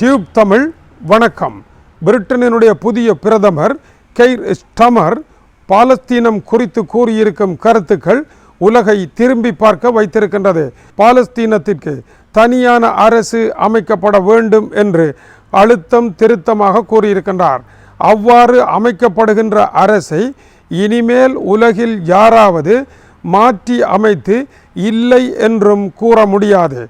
Tube Tamil வணக்கம். பிரிட்டனினுடைய புதிய பிரதமர் கெய்ர் ஸ்டமர் பாலஸ்தீனம் குறித்து கூறியிருக்கும் கருத்துக்கள் உலகை திரும்பி பார்க்க வைத்திருக்கின்றது. பாலஸ்தீனத்திற்கு தனியான அரசு அமைக்கப்பட வேண்டும் என்று அழுத்தம் திருத்தமாக கூறியிருக்கின்றார். அவ்வாறு அமைக்கப்படுகின்ற அரசை இனிமேல் உலகில் யாராவது மாற்றி அமைத்து இல்லை என்றும் கூற முடியாது.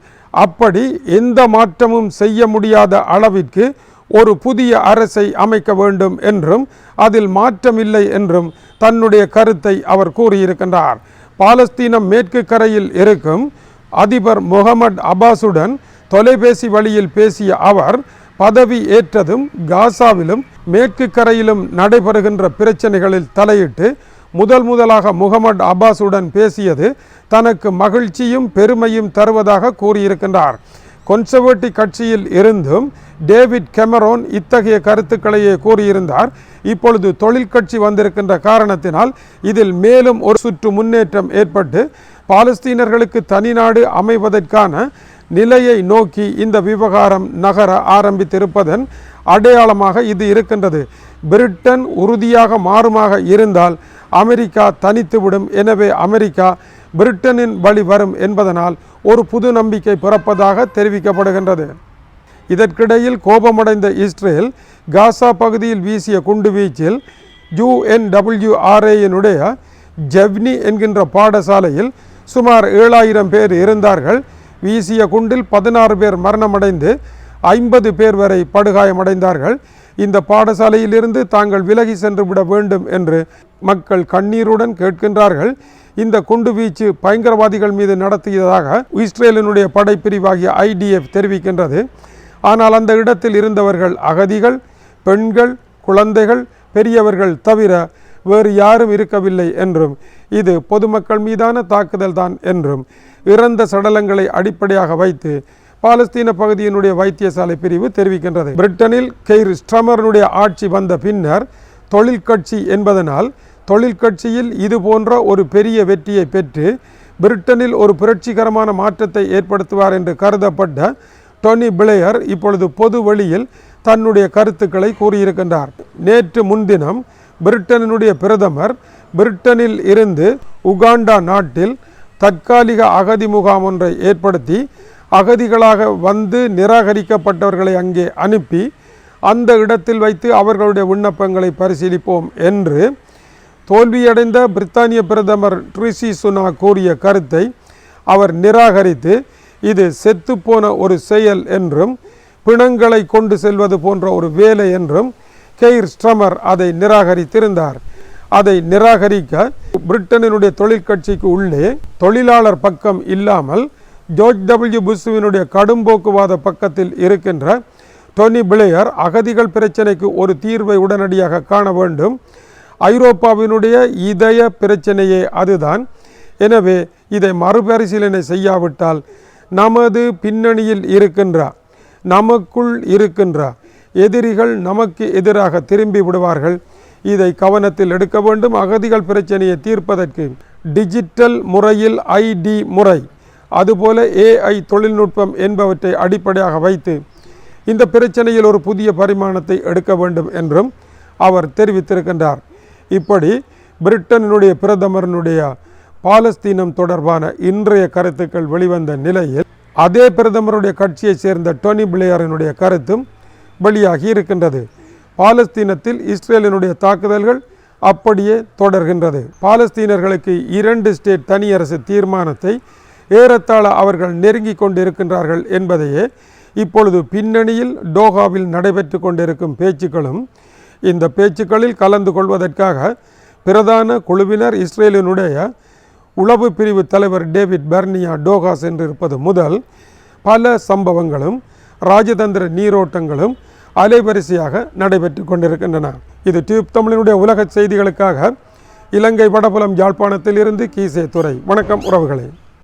அப்படி எந்த மாற்றமும் செய்ய முடியாத அளவிற்கு ஒரு புதிய அரசை அமைக்க வேண்டும் என்றும் அதில் மாற்றமில்லை என்றும் தன்னுடைய கருத்தை அவர் கூறியிருக்கின்றார். பாலஸ்தீனம் மேற்கு கரையில் இருக்கும் அதிபர் முகமது அபாஸுடன் தொலைபேசி வழியில் பேசிய அவர் பதவி ஏற்றதும் காசாவிலும் மேற்கு கரையிலும் நடைபெறுகின்ற பிரச்சனைகளில் தலையிட்டு முதல் முதலாக முகமது அப்பாஸுடன் பேசியது தனக்கு மகிழ்ச்சியும் பெருமையும் தருவதாக கூறியிருக்கின்றார். கொன்சர்வேட்டிவ் கட்சியில் இருந்தும் டேவிட் கெமரோன் இத்தகைய கருத்துக்களையே கூறியிருந்தார். இப்பொழுது தொழிற்கட்சி வந்திருக்கின்ற காரணத்தினால் இதில் மேலும் ஒரு சுற்று முன்னேற்றம் ஏற்பட்டு பாலஸ்தீனர்களுக்கு தனிநாடு அமைவதற்கான நிலையை நோக்கி இந்த விவகாரம் நகர ஆரம்பித்திருப்பதன் அடையாளமாக இது இருக்கின்றது. பிரிட்டன் உறுதியாக மாறுமாக இருந்தால் அமெரிக்கா தனித்துவிடும். எனவே அமெரிக்கா பிரிட்டனின் வழி வரும் என்பதனால் ஒரு புது நம்பிக்கை பிறப்பதாக தெரிவிக்கப்படுகின்றது. இதற்கிடையில் கோபமடைந்த இஸ்ரேல் காசா பகுதியில் வீசிய குண்டு வீச்சில் யுஎன்டபிள்யூஆர்ஏயினுடைய ஜெவ்னி என்கின்ற பாடசாலையில் சுமார் ஏழாயிரம் பேர் இருந்தார்கள். வீசிய குண்டில் பதினாறு பேர் மரணமடைந்து ஐம்பது பேர் வரை படுகாயமடைந்தார்கள். இந்த பாடசாலையிலிருந்து தாங்கள் விலகி சென்று விட வேண்டும் என்று மக்கள் கண்ணீருடன் கேட்கின்றார்கள். இந்த குண்டு வீச்சு பயங்கரவாதிகள் மீது நடத்தியதாக இஸ்ரேலினுடைய படைப்பிரிவாகிய ஐடிஎஃப் தெரிவிக்கின்றது. ஆனால் அந்த இடத்தில் இருந்தவர்கள் அகதிகள் பெண்கள் குழந்தைகள் பெரியவர்கள் தவிர வேறு யாரும் இருக்கவில்லை என்றும் இது பொதுமக்கள் மீதான தாக்குதல் தான் என்றும் இறந்த சடலங்களை அடிப்படையாக வைத்து பாலஸ்தீன பகுதியினுடைய வைத்தியசாலை பிரிவு தெரிவிக்கின்றது. பிரிட்டனில் கெய்ர் ஸ்ட்ரமரனுடைய ஆட்சி வந்த பின்னர் தொழிற்கட்சி என்பதனால் தொழிற்கட்சியில் இது போன்ற ஒரு பெரிய வெற்றியை பெற்று பிரிட்டனில் ஒரு புரட்சிகரமான மாற்றத்தை ஏற்படுத்துவார் என்று கருதப்பட்ட டொனி பிளேயர் இப்பொழுது பொது வழியில் தன்னுடைய கருத்துக்களை கூறியிருக்கின்றார். நேற்று முன்தினம் பிரிட்டனினுடைய பிரதமர் பிரிட்டனில் இருந்து உகாண்டா நாட்டில் தற்காலிக அகதி முகாம் ஒன்றை ஏற்படுத்தி அகதிகளாக வந்து நிராகரிக்கப்பட்டவர்களை அங்கே அனுப்பி அந்த இடத்தில் வைத்து அவர்களுடைய விண்ணப்பங்களை பரிசீலிப்போம் என்று தோல்வியடைந்த பிரித்தானிய பிரதமர் ட்ரிசி சுனா கூறிய கருத்தை அவர் நிராகரித்து இது செத்துப்போன ஒரு செயல் என்றும் பிணங்களை கொண்டு செல்வது போன்ற ஒரு வேலை என்றும் கெய்ர் ஸ்ட்ரமர் அதை நிராகரித்திருந்தார். அதை நிராகரிக்க பிரிட்டனினுடைய தொழிற்கட்சிக்கு உள்ளே தொழிலாளர் பக்கம் இல்லாமல் ஜோர்ஜ் டபிள்யூ புஷ்வினுடைய கடும்போக்குவாத பக்கத்தில் இருக்கின்ற டொனி பிளேயர் அகதிகள் பிரச்சனைக்கு ஒரு தீர்வை உடனடியாக காண வேண்டும். ஐரோப்பாவினுடைய இதய பிரச்சனையே அதுதான். எனவே இதை மறுபரிசீலனை செய்யாவிட்டால் நமது பின்னணியில் இருக்கின்ற நமக்குள் இருக்கின்ற எதிரிகள் நமக்கு எதிராக திரும்பி விடுவார்கள். இதை கவனத்தில் எடுக்க வேண்டும். அகதிகள் பிரச்சனையை தீர்ப்பதற்கு டிஜிட்டல் முறையில் ஐடி முறை அதுபோல ஏஐ தொழில்நுட்பம் என்பவற்றை அடிப்படையாக வைத்து இந்த பிரச்சனையில் ஒரு புதிய பரிமாணத்தை எடுக்க வேண்டும் என்றும் அவர் தெரிவித்திருக்கின்றார். இப்படி பிரிட்டனினுடைய பிரதமரனுடைய பாலஸ்தீனம் தொடர்பான இன்றைய கருத்துக்கள் வெளிவந்த நிலையில் அதே பிரதமருடைய கட்சியைச் சேர்ந்த டொனி பிளேயரினுடைய கருத்தும் வெளியாகி இருக்கின்றது. பாலஸ்தீனத்தில் இஸ்ரேலினுடைய தாக்குதல்கள் அப்படியே தொடர்கின்றது. பாலஸ்தீனர்களுக்கு இரண்டு ஸ்டேட் தனியரசு தீர்மானத்தை ஏறத்தாழ அவர்கள் நெருங்கி கொண்டிருக்கின்றார்கள் என்பதையே இப்பொழுது பின்னணியில் டோஹாவில் நடைபெற்று கொண்டிருக்கும் பேச்சுக்களும் இந்த பேச்சுக்களில் கலந்து கொள்வதற்காக பிரதான குழுவினர் இஸ்ரேலினுடைய உளவு பிரிவு தலைவர் டேவிட் பெர்னியா டோகா சென்றிருப்பது முதல் பல சம்பவங்களும் ராஜதந்திர நீரோட்டங்களும் அலைவரிசையாக நடைபெற்று கொண்டிருக்கின்றன. இது டியூப் தமிழினுடைய உலக செய்திகளுக்காக இலங்கை வடபுலம் யாழ்ப்பாணத்தில் இருந்து கீசே துறை வணக்கம் உறவுகளே.